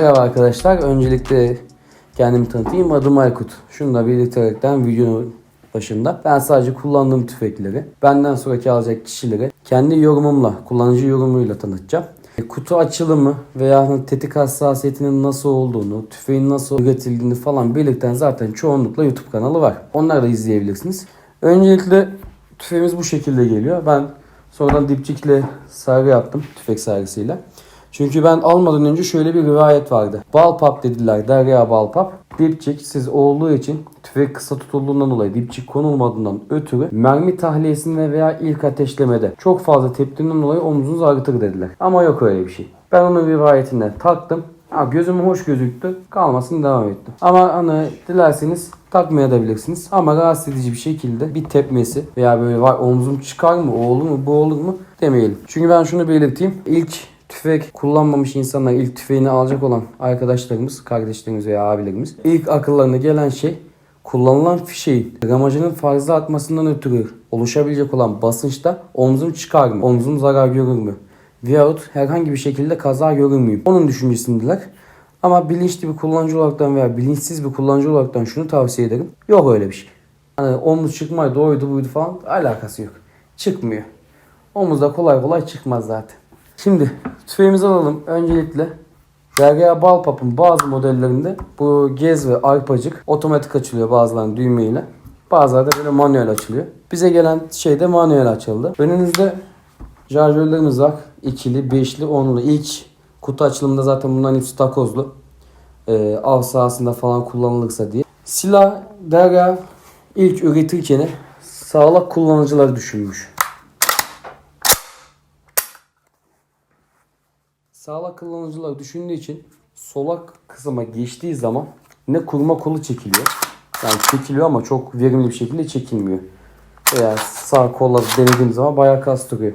Merhaba arkadaşlar. Öncelikle kendimi tanıtayım. Adım Aykut. Şununla belirterekten videonun başında ben sadece kullandığım tüfekleri benden sonraki alacak kişileri kendi yorumumla, kullanıcı yorumuyla tanıtacağım. E, Kutu açılımı veya tetik hassasiyetinin nasıl olduğunu, tüfeğin nasıl üretildiğini falan belirten zaten çoğunlukla YouTube kanalı var. Onları da izleyebilirsiniz. Öncelikle tüfeğimiz bu şekilde geliyor. Ben sonradan dipçikle sargı yaptım tüfek sargısıyla. Çünkü ben almadan önce şöyle bir rivayet vardı. Balpap dediler, Derya Balpap. Dipçik siz olduğu için tüfek kısa tutulduğundan dolayı dipçik konulmadığından ötürü mermi tahliyesinde veya ilk ateşlemede çok fazla tepkiden dolayı omzunuz ağrıtır dediler. Ama yok öyle bir şey. Ben onun rivayetinden taktım. Ha, gözüme hoş gözüktü. Kalmasın devam ettim. Ama hani dilerseniz takmaya da bilirsiniz. Ama rahatsız edici bir şekilde bir tepmesi veya böyle var omzum çıkar mı, o olur mu, bu olur mu demeyelim. Çünkü ben şunu belirteyim. İlk tüfek kullanmamış insanlar, ilk tüfeğini alacak olan arkadaşlarımız, kardeşlerimiz veya abilerimiz ilk akıllarına gelen şey kullanılan fişeğin gramajının fazla artmasından ötürü oluşabilecek olan basınçta omzum çıkar mı? Omzum zarar görür mü? Veyahut herhangi bir şekilde kaza görür müyüm? Onun düşüncesindeler. Ama bilinçli bir kullanıcı olaraktan veya bilinçsiz bir kullanıcı olaraktan şunu tavsiye ederim. Yok öyle bir şey. Hani omuz çıkmaydı, oydu buydu falan alakası yok. Çıkmıyor. Omuzda kolay kolay çıkmaz zaten. Şimdi tüfeğimizi alalım. Öncelikle Derya Balpap'ın bazı modellerinde bu gez ve arpacık otomatik açılıyor bazılarının düğmeyle. Bazıları da böyle manuel açılıyor. Bize gelen şey de manuel açıldı. Önümüzde şarjörlerimiz var. İkili, beşli, onlu. İlk kutu açılımında zaten bunların hepsi takozlu. Ee, av sahasında falan kullanılırsa diye. Silah Derya ilk üretirken sağlak kullanıcılar düşünmüş. Sağlak kullanıcılar düşündüğü için solak kısma geçtiği zaman ne kurma kolu çekiliyor. Yani çekiliyor ama çok verimli bir şekilde çekilmiyor. Veya sağ kolla denediğim zaman bayağı kastırıyor.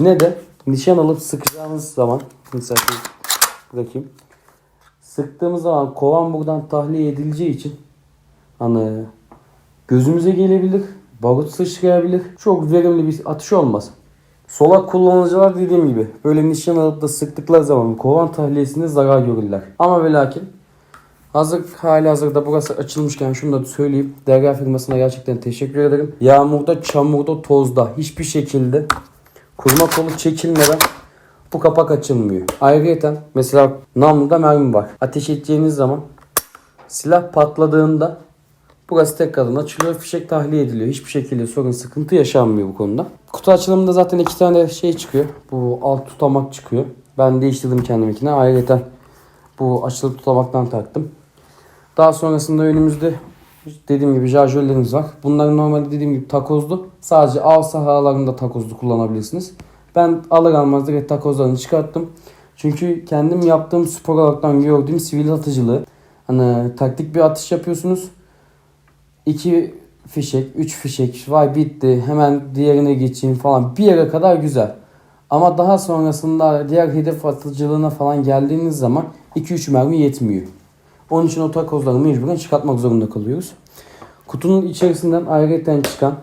Ne de nişan alıp sıkacağımız zaman mesela bırakayım. Sıktığımız zaman kovan buradan tahliye edileceği için hani gözümüze gelebilir, barut sıçrayabilir. Çok verimli bir atış olmaz. Solak kullanıcılar dediğim gibi böyle nişan alıp da sıktıkları zaman kovan tahliyesinde zarar görürler. Ama ve lakin hazır hali hazırda burası açılmışken şunu da söyleyeyim. Derya firmasına gerçekten teşekkür ederim. Yağmurda, çamurda, tozda hiçbir şekilde kurma kolu çekilmeden bu kapak açılmıyor. Ayrıca mesela namluda mermi var. Ateş edeceğiniz zaman silah patladığında Burası tekrardan açılıyor. Fişek tahliye ediliyor. Hiçbir şekilde sorun sıkıntı yaşanmıyor bu konuda. Kutu açılımında zaten iki tane şey çıkıyor. Bu alt tutamak çıkıyor. Ben değiştirdim kendiminkine. Ayrıca bu açılı tutamaktan taktım. Daha sonrasında önümüzde dediğim gibi şarjörlerimiz var. Bunların normalde dediğim gibi takozlu. Sadece av sahalarında takozlu kullanabilirsiniz. Ben alır almaz direkt takozlarını çıkarttım. Çünkü kendim yaptığım spor olaraktan gördüğüm sivil atıcılığı. Hani taktik bir atış yapıyorsunuz. 2 fişek, 3 fişek, vay bitti hemen diğerine geçeyim falan bir yere kadar güzel. Ama daha sonrasında diğer hedef atıcılığına falan geldiğiniz zaman 2-3 mermi yetmiyor. Onun için o takozları mecburen çıkartmak zorunda kalıyoruz. Kutunun içerisinden ayrıca çıkan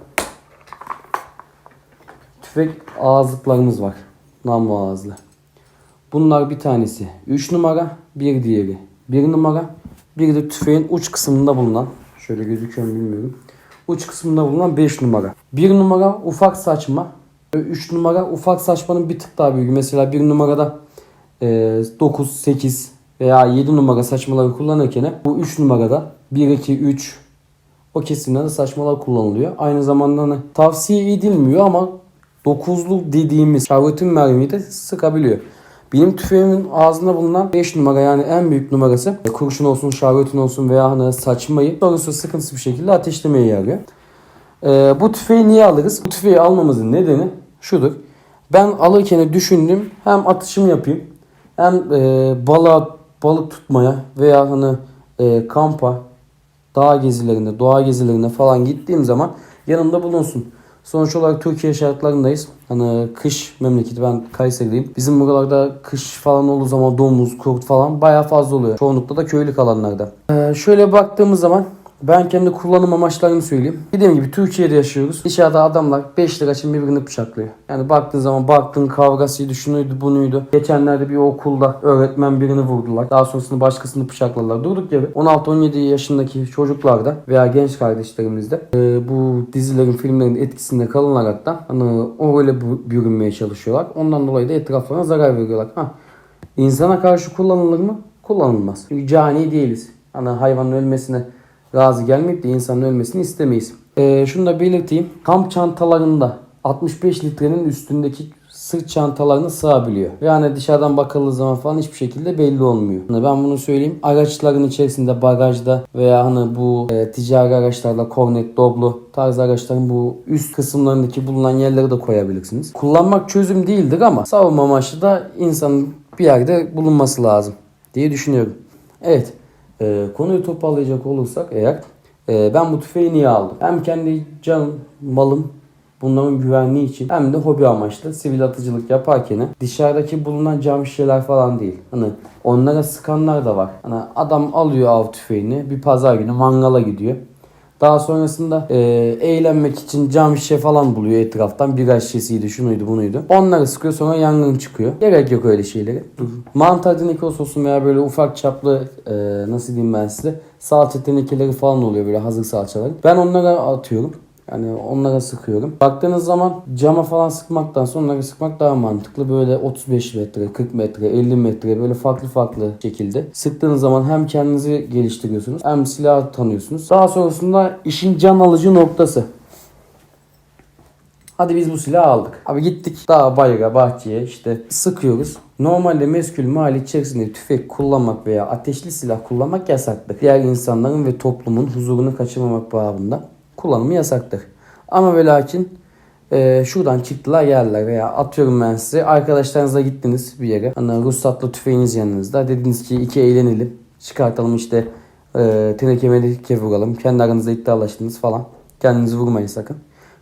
tüfek ağızlıklarımız var. Namlu ağızlı. Bunlar bir tanesi 3 numara, bir diğeri 1 numara. Bir de tüfeğin uç kısmında bulunan Şöyle gözüküyor mu bilmiyorum. Uç kısmında bulunan 5 numara. 1 numara ufak saçma. 3 numara ufak saçmanın bir tık daha büyüğü. Mesela 1 numarada e, 9, 8 veya 7 numara saçmaları kullanırken bu 3 numarada 1, 2, 3 o kesimlerde saçmalar kullanılıyor. Aynı zamanda hani tavsiye edilmiyor ama 9'lu dediğimiz şarjörtün mermiyi de sıkabiliyor. Benim tüfeğimin ağzında bulunan 5 numara yani en büyük numarası kurşun olsun, şarjörtün olsun veya hani saçmayı sorunsuz sıkıntısız bir şekilde ateşlemeye yarıyor. Ee, bu tüfeği niye alırız? Bu tüfeği almamızın nedeni şudur. Ben alırken düşündüm hem atışım yapayım hem e, balığa, balık tutmaya veya hani e, kampa, dağ gezilerinde, doğa gezilerinde falan gittiğim zaman yanımda bulunsun. Sonuç olarak Türkiye şartlarındayız. Hani kış memleketi ben Kayseri'deyim. Bizim buralarda kış falan olduğu zaman domuz, kurt falan bayağı fazla oluyor. Çoğunlukla da köylük alanlarda. Ee, şöyle baktığımız zaman Ben kendi kullanım amaçlarını söyleyeyim. Dediğim gibi Türkiye'de yaşıyoruz. Dışarıda adamlar 5 lira için birbirini bıçaklıyor. Yani baktığın zaman baktığın kavgasıydı, şunuydu, bunuydu. Geçenlerde bir okulda öğretmen birini vurdular. Daha sonrasında başkasını bıçakladılar. Durduk yere 16-17 yaşındaki çocuklarda veya genç kardeşlerimizde e, bu dizilerin, filmlerin etkisinde kalınaraktan hani o öyle bürünmeye çalışıyorlar. Ondan dolayı da etraflarına zarar veriyorlar. Ha, insana karşı kullanılır mı? Kullanılmaz. Çünkü cani değiliz. Hani hayvanın ölmesine razı gelmeyip de insanın ölmesini istemeyiz. Ee, şunu da belirteyim. Kamp çantalarında 65 litrenin üstündeki sırt çantalarını sığabiliyor. Yani dışarıdan bakıldığı zaman falan hiçbir şekilde belli olmuyor. Hani ben bunu söyleyeyim. Araçların içerisinde bagajda veya hani bu e, ticari araçlarda kornet, doblo tarzı araçların bu üst kısımlarındaki bulunan yerleri de koyabilirsiniz. Kullanmak çözüm değildir ama savunma amaçlı da insanın bir yerde bulunması lazım diye düşünüyorum. Evet. E, konuyu toparlayacak olursak eğer e, ben bu tüfeği niye aldım? Hem kendi canım, malım, bunların güvenliği için hem de hobi amaçlı sivil atıcılık yaparken dışarıdaki bulunan cam şişeler falan değil. Hani onlara sıkanlar da var. Hani adam alıyor av tüfeğini bir pazar günü mangala gidiyor. Daha sonrasında e, eğlenmek için cam şişe falan buluyor etraftan. Bira şişesiydi, şunuydu, bunuydu. Onları sıkıyor sonra yangın çıkıyor. Gerek yok öyle şeylere. Mantar tenekesi olsun veya böyle ufak çaplı e, nasıl diyeyim ben size salça tenekeleri falan oluyor böyle hazır salçalar. Ben onlara atıyorum. Yani onlara sıkıyorum. Baktığınız zaman cama falan sıkmaktan sonra onları sıkmak daha mantıklı. Böyle 35 metre, 40 metre, 50 metre böyle farklı farklı şekilde. Sıktığınız zaman hem kendinizi geliştiriyorsunuz hem silah tanıyorsunuz. Daha sonrasında işin can alıcı noktası. Hadi biz bu silahı aldık. Abi gittik daha bayıra, bahçeye işte sıkıyoruz. Normalde meskül mahalli içerisinde tüfek kullanmak veya ateşli silah kullanmak yasaktır. Diğer insanların ve toplumun huzurunu kaçırmamak babında kullanımı yasaktır. Ama ve lakin e, şuradan çıktılar geldiler veya atıyorum ben size arkadaşlarınızla gittiniz bir yere. Hani ruhsatlı tüfeğiniz yanınızda. Dediniz ki iki eğlenelim. Çıkartalım işte e, teneke meneke vuralım. Kendi aranızda iddialaştınız falan. Kendinizi vurmayın sakın.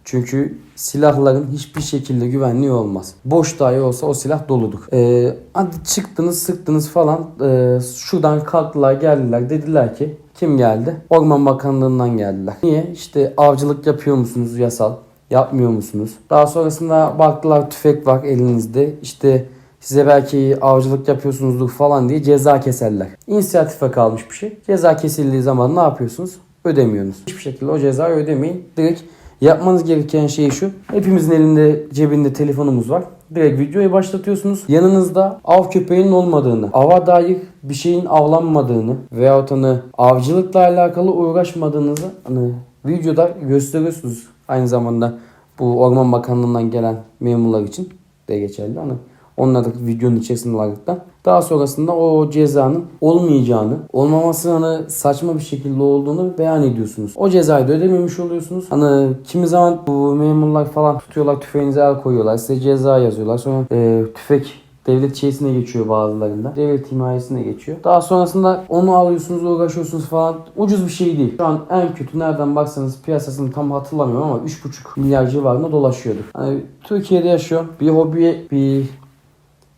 Çünkü silahların hiçbir şekilde güvenliği olmaz. Boş dahi olsa o silah doludur. Ee, hadi çıktınız sıktınız falan. Ee, şuradan kalktılar geldiler. Dediler ki kim geldi? Orman Bakanlığı'ndan geldiler. Niye? İşte avcılık yapıyor musunuz yasal? Yapmıyor musunuz? Daha sonrasında baktılar tüfek var elinizde. İşte size belki avcılık yapıyorsunuzdur falan diye ceza keserler. İnisiyatife kalmış bir şey. Ceza kesildiği zaman ne yapıyorsunuz? Ödemiyorsunuz. Hiçbir şekilde o cezayı ödemeyin. Direkt Yapmanız gereken şey şu. Hepimizin elinde cebinde telefonumuz var. Direkt videoyu başlatıyorsunuz. Yanınızda av köpeğinin olmadığını, ava dair bir şeyin avlanmadığını veyahut hani avcılıkla alakalı uğraşmadığınızı hani videoda gösteriyorsunuz. Aynı zamanda bu Orman Bakanlığı'ndan gelen memurlar için de geçerli. Hani onlar da videonun içerisinde olarak da. Daha sonrasında o cezanın olmayacağını, olmaması hani saçma bir şekilde olduğunu beyan ediyorsunuz. O cezayı da ödememiş oluyorsunuz. Hani kimi zaman bu memurlar falan tutuyorlar tüfeğinize el koyuyorlar. Size ceza yazıyorlar. Sonra e, tüfek devlet şeysine geçiyor bazılarında. Devlet himayesine geçiyor. Daha sonrasında onu alıyorsunuz, uğraşıyorsunuz falan. Ucuz bir şey değil. Şu an en kötü nereden baksanız piyasasını tam hatırlamıyorum ama 3,5 milyar civarında dolaşıyordu. Hani Türkiye'de yaşıyor. Bir hobiye, bir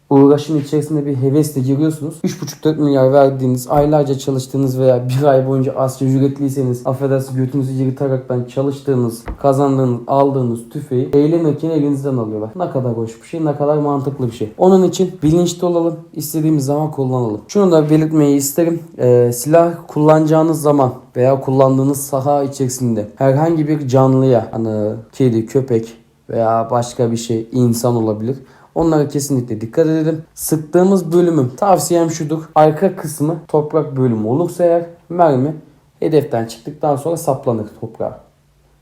uğraşın içerisinde bir hevesle giriyorsunuz. 3,5-4 milyar verdiğiniz, aylarca çalıştığınız veya bir ay boyunca asya ücretliyseniz affedersiniz götünüzü yırtaraktan çalıştığınız, kazandığınız, aldığınız tüfeği eğlenirken elinizden alıyorlar. Ne kadar hoş bir şey, ne kadar mantıklı bir şey. Onun için bilinçli olalım, istediğimiz zaman kullanalım. Şunu da belirtmeyi isterim. Ee, silah kullanacağınız zaman veya kullandığınız saha içerisinde herhangi bir canlıya, hani kedi, köpek veya başka bir şey, insan olabilir. Onlara kesinlikle dikkat edelim. Sıktığımız bölümün tavsiyem şudur. Arka kısmı toprak bölümü olursa eğer mermi hedeften çıktıktan sonra saplanır toprağa.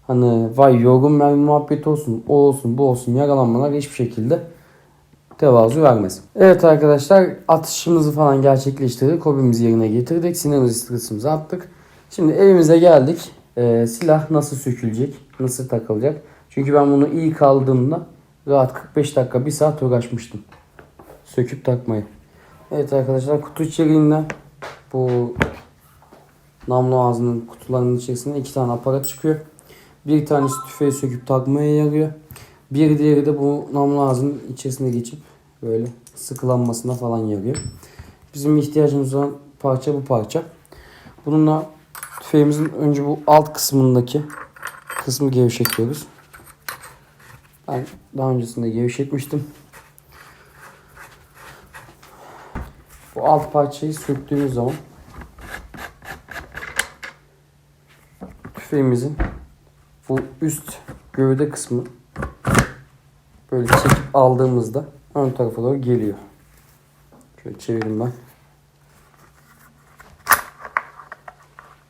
Hani vay yorgun mermi muhabbet olsun, o olsun, bu olsun yaralanmalar hiçbir şekilde tevazu vermez. Evet arkadaşlar atışımızı falan gerçekleştirdik. Hobimizi yerine getirdik. Sinirimizi stresimizi attık. Şimdi evimize geldik. Ee, silah nasıl sökülecek? Nasıl takılacak? Çünkü ben bunu ilk aldığımda rahat 45 dakika 1 saat uğraşmıştım. Söküp takmayı. Evet arkadaşlar kutu içeriğinden bu namlu ağzının kutularının içerisinde iki tane aparat çıkıyor. Bir tanesi tüfeği söküp takmaya yarıyor. Bir diğeri de bu namlu ağzının içerisine geçip böyle sıkılanmasına falan yarıyor. Bizim ihtiyacımız olan parça bu parça. Bununla Tüfeğimizin önce bu alt kısmındaki kısmı gevşetiyoruz. Ben daha öncesinde gevşetmiştim. Bu alt parçayı söktüğümüz zaman tüfeğimizin bu üst gövde kısmı böyle çekip aldığımızda ön tarafa doğru geliyor. Şöyle çevireyim ben.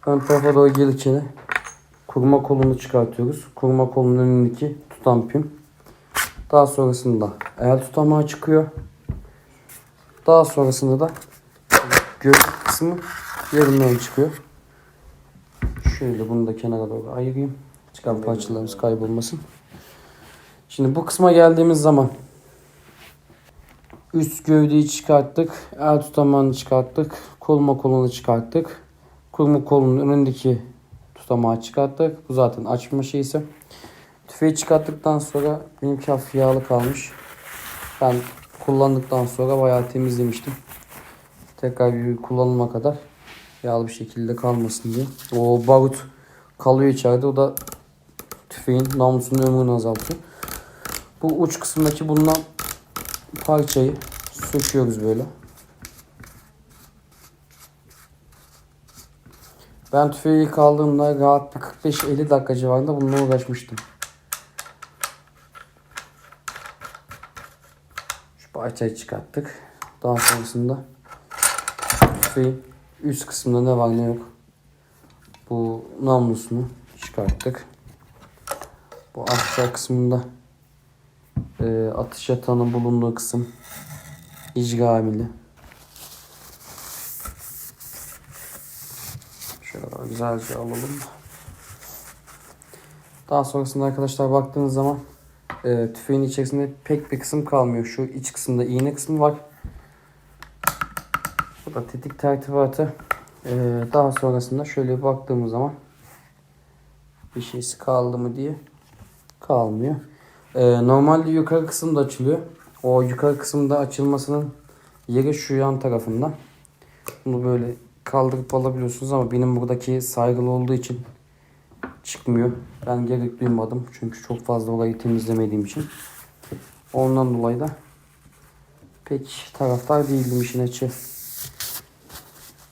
Ön tarafa doğru gelirken kurma kolunu çıkartıyoruz. Kurma kolunun önündeki tutan pim. Daha sonrasında el tutamağı çıkıyor. Daha sonrasında da gövde kısmı yerinden çıkıyor. Şöyle bunu da kenara doğru ayırayım. Çıkan parçalarımız kaybolmasın. Şimdi bu kısma geldiğimiz zaman üst gövdeyi çıkarttık. El tutamağını çıkarttık. Kolma kolunu çıkarttık. Kurma kolunun önündeki tutamağı çıkarttık. Bu zaten açma şeysi. Tüfeği çıkarttıktan sonra benimki hafif yağlı kalmış. Ben kullandıktan sonra bayağı temizlemiştim. Tekrar bir kullanıma kadar yağlı bir şekilde kalmasın diye. O barut kalıyor içeride. O da tüfeğin namlusunun ömrünü azaltıyor. Bu uç kısımdaki bundan parçayı söküyoruz böyle. Ben tüfeği ilk aldığımda rahat bir 45-50 dakika civarında bununla uğraşmıştım. Parçayı çıkarttık. Daha sonrasında tüfeğin üst kısmında ne var ne yok. Bu namlusunu çıkarttık. Bu aşağı kısmında e, atış yatağının bulunduğu kısım icra amili. Şöyle güzelce alalım. Daha sonrasında arkadaşlar baktığınız zaman e, tüfeğin içerisinde pek bir kısım kalmıyor. Şu iç kısımda iğne kısmı var. Bu da tetik tertibatı. E, daha sonrasında şöyle baktığımız zaman bir şeysi kaldı mı diye kalmıyor. E, normalde yukarı kısım da açılıyor. O yukarı kısımda açılmasının yeri şu yan tarafında. Bunu böyle kaldırıp alabiliyorsunuz ama benim buradaki saygılı olduğu için çıkmıyor. Ben gerek duymadım çünkü çok fazla orayı temizlemediğim için. Ondan dolayı da pek taraftar değildim işin açı.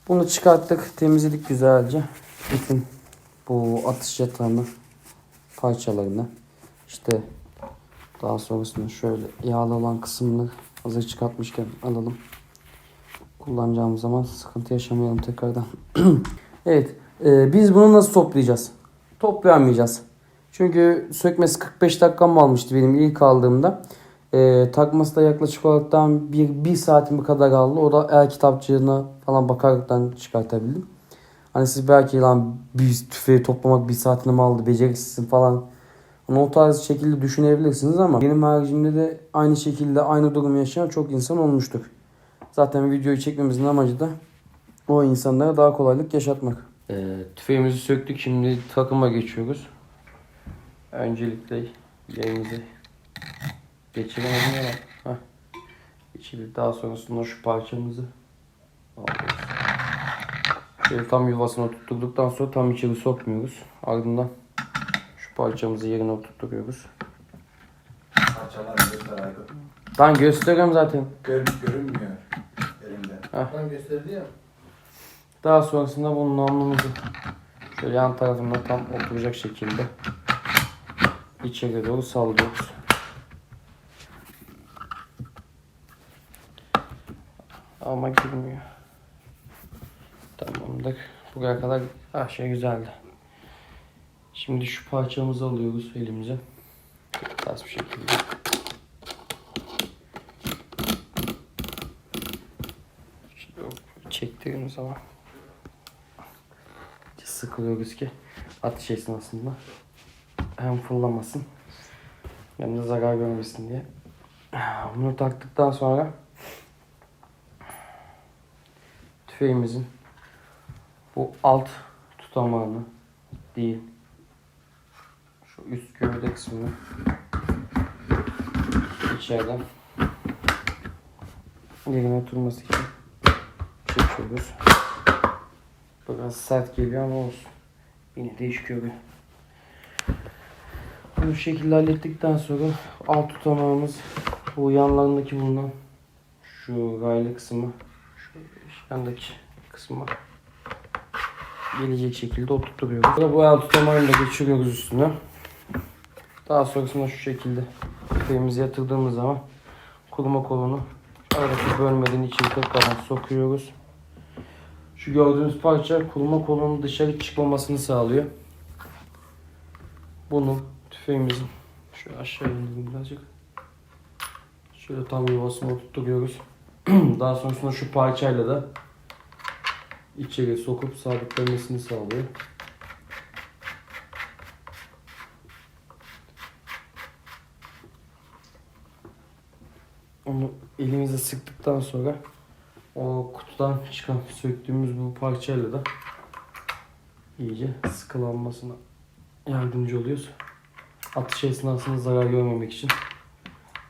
Bunu çıkarttık, temizledik güzelce. Bütün bu atış yatağını parçalarını işte daha sonrasında şöyle yağlı olan kısmını hazır çıkartmışken alalım. Kullanacağımız zaman sıkıntı yaşamayalım tekrardan. evet. e, biz bunu nasıl toplayacağız? Toplayamayacağız. Çünkü sökmesi 45 dakikam almıştı benim ilk aldığımda. E, takması da yaklaşık olaraktan bir, bir saatimi kadar aldı. O da el kitapçığına falan bakaraktan çıkartabildim. Hani siz belki lan bir tüfeği toplamak bir saatini mi aldı beceriksizsin falan. Hani o tarz şekilde düşünebilirsiniz ama benim haricimde de aynı şekilde aynı durum yaşayan çok insan olmuştur. Zaten videoyu çekmemizin amacı da o insanlara daha kolaylık yaşatmak. Ee, tüfeğimizi söktük şimdi takıma geçiyoruz. Öncelikle yerimizi geçiremedim ya. Hah. Geçirdik. Daha sonrasında şu parçamızı alıyoruz. Şöyle tam yuvasına tutturduktan sonra tam içeri sokmuyoruz. Ardından şu parçamızı yerine oturtuyoruz. Parçalar göster Aykut. Ben gösteriyorum zaten. Gör, görünmüyor elimde. Ben gösterdi ya. Daha sonrasında bunun namlumuzu şöyle yan tarafında tam oturacak şekilde içeri doğru sallıyoruz. Ama girmiyor. Tamamdır. Buraya kadar her şey güzeldi. Şimdi şu parçamızı alıyoruz elimize. Ters bir şekilde. Çektiğimiz zaman sıkılıyoruz ki atış esnasında hem fırlamasın hem de zarar görmesin diye. Bunu taktıktan sonra tüfeğimizin bu alt tutamağını değil şu üst gövde kısmını içeriden yerine oturması için çekiyoruz. Biraz sert geliyor ama olsun. Yine de iş görüyor. Bu şekilde hallettikten sonra alt tutamağımız bu yanlarındaki bulunan şu raylı kısmı şu yandaki kısmı gelecek şekilde oturtuyoruz. Sonra bu alt tutamağını da geçiriyoruz üstüne. Daha sonrasında şu şekilde ipimizi yatırdığımız zaman kuruma kolunu aradaki bölmeden içeri tekrardan sokuyoruz. Şu gördüğünüz parça kuruma kolunun dışarı çıkmamasını sağlıyor. Bunu tüfeğimizin şu aşağı indireyim birazcık. Şöyle tam yuvasına oturtuyoruz. Daha sonrasında şu parçayla da içeri sokup sabitlemesini sağlıyor. Onu elimize sıktıktan sonra o kutudan çıkan söktüğümüz bu parçayla da iyice sıkılanmasına yardımcı oluyoruz. Atış esnasında zarar görmemek için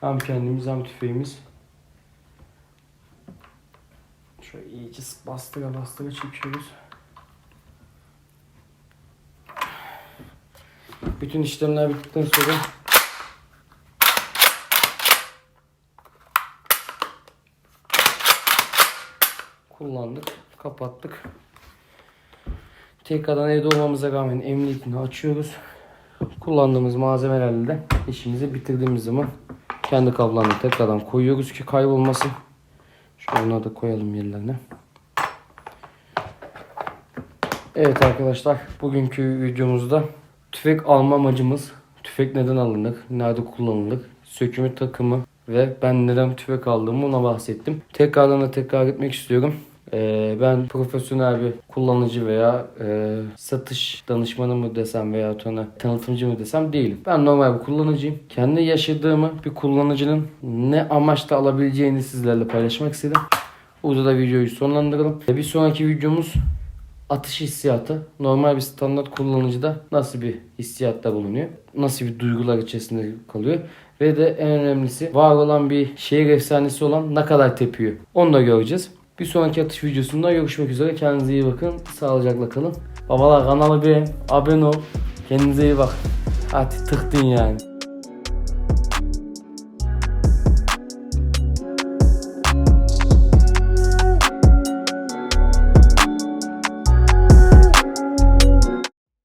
hem kendimiz hem tüfeğimiz şöyle iyice bastıra bastıra çekiyoruz. Bütün işlemler bittikten sonra kullandık, kapattık. Tekrardan evde olmamıza rağmen emniyetini açıyoruz. Kullandığımız malzemelerle de işimizi bitirdiğimiz zaman kendi kablolarını tekrardan koyuyoruz ki kaybolmasın. Şöyle da koyalım yerlerine. Evet arkadaşlar bugünkü videomuzda tüfek alma amacımız, tüfek neden alınır, nerede kullanılır, sökümü takımı ve ben neden tüfek aldığımı ona bahsettim. Tekrardan da tekrar etmek istiyorum. Ee, ben profesyonel bir kullanıcı veya e, satış danışmanı mı desem veya ona tanıtımcı mı desem değilim. Ben normal bir kullanıcıyım. Kendi yaşadığımı bir kullanıcının ne amaçla alabileceğini sizlerle paylaşmak istedim. Burada da videoyu sonlandıralım. Bir sonraki videomuz atış hissiyatı normal bir standart kullanıcıda nasıl bir hissiyatta bulunuyor? Nasıl bir duygular içerisinde kalıyor? Ve de en önemlisi var olan bir şehir efsanesi olan ne kadar tepiyor? Onu da göreceğiz. Bir sonraki atış videosunda görüşmek üzere. Kendinize iyi bakın. Sağlıcakla kalın. Babalar kanalı beğen, abone ol. Kendinize iyi bak. Hadi tıktın yani.